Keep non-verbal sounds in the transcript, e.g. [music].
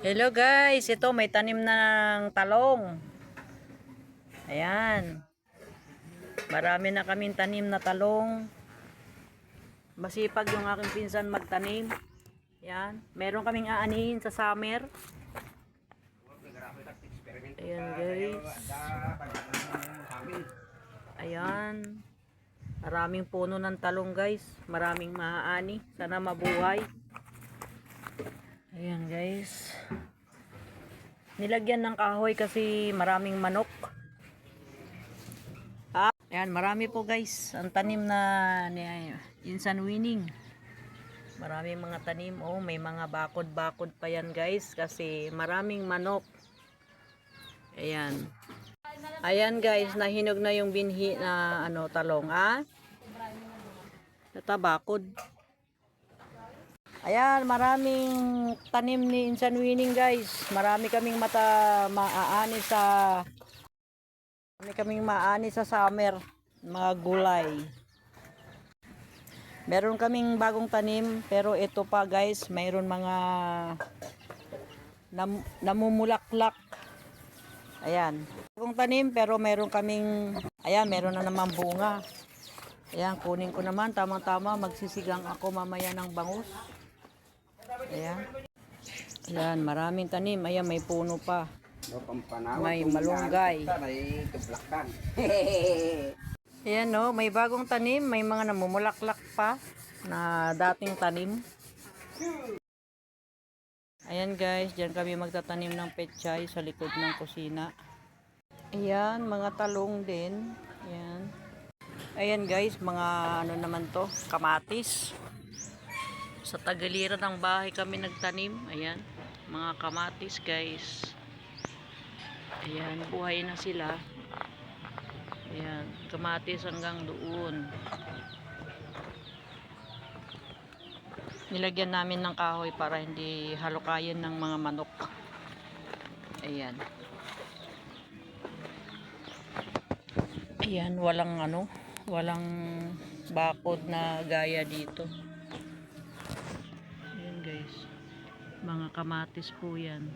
Hello guys, ito may tanim ng talong. Ayan. Marami na kaming tanim na talong. Masipag yung aking pinsan magtanim. Ayan. Meron kaming aanihin sa summer. Ayan guys. Ayan. Maraming puno ng talong guys. Maraming maaani. Sana mabuhay. Ayan guys. Nilagyan ng kahoy kasi maraming manok. Ah, ayan, marami po guys. Ang tanim na ni Insan Winning. Maraming mga tanim. Oh, may mga bakod-bakod pa yan guys kasi maraming manok. Ayan. Ayan guys, nahinog na yung binhi na ano talong, ah. Natabakod. Ayan, maraming tanim ni Insan Winning guys. Marami kaming mata maaani sa Marami kaming maani sa summer, mga gulay. Meron kaming bagong tanim, pero ito pa guys, mayroon mga nam, namumulaklak. Ayan. Bagong tanim, pero meron kaming, ayan, meron na naman bunga. Ayan, kunin ko naman, tamang-tama, magsisigang ako mamaya ng bangus. Ayan. Ayan, maraming tanim. Ayan, may puno pa. May malunggay. [laughs] Ayan no, may bagong tanim. May mga namumulaklak pa na dating tanim. Ayan guys, dyan kami magtatanim ng pechay sa likod ng kusina. Ayan, mga talong din. Ayan. Ayan guys, mga ano naman to, kamatis. Sa tagiliran ng bahay kami nagtanim. Ayan, mga kamatis guys. Ayan, buhay na sila. Ayan, kamatis hanggang doon. Nilagyan namin ng kahoy para hindi halukayin ng mga manok. Ayan. Ayan, walang ano, walang bakod na gaya dito. Mga kamatis po yan.